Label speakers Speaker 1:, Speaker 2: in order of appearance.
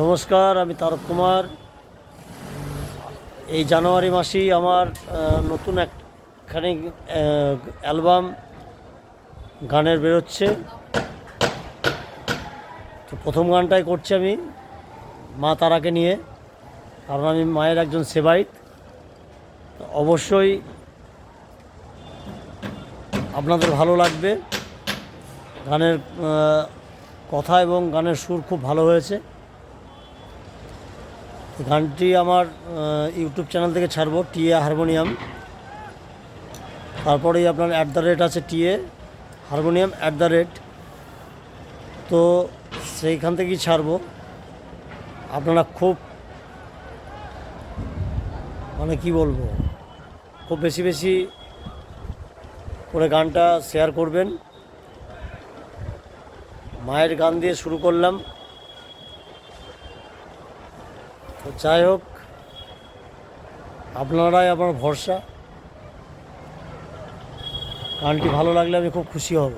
Speaker 1: নমস্কার, আমি তারক কুমার। এই জানুয়ারি মাসেই আমার নতুন একখানি অ্যালবাম গানের বেরোচ্ছে। তো প্রথম গানটাই করছি আমি, মা তারাকে নিয়ে। কারণ আমি মায়ের একজন সেবাইত অবশ্যই আপনাদের ভালো লাগবে। গানের কথা এবং গানের সুর খুব ভালো হয়েছে। গানটি আমার ইউটিউব চ্যানেল থেকে ছাড়বো, টিএ হারমোনিয়াম। তারপরেই আপনার অ্যাট দ্য রেট আছে TA harmonium at the rate তো সেইখান থেকেই ছাড়বো। আপনারা খুব মানে কি বলব, খুব বেশি বেশি করে গানটা শেয়ার করবেন। মায়ের গান দিয়ে শুরু করলাম। তো যাই হোক আপনারাই আমার ভরসা। গানটি ভালো লাগলে আমি খুব খুশি হব।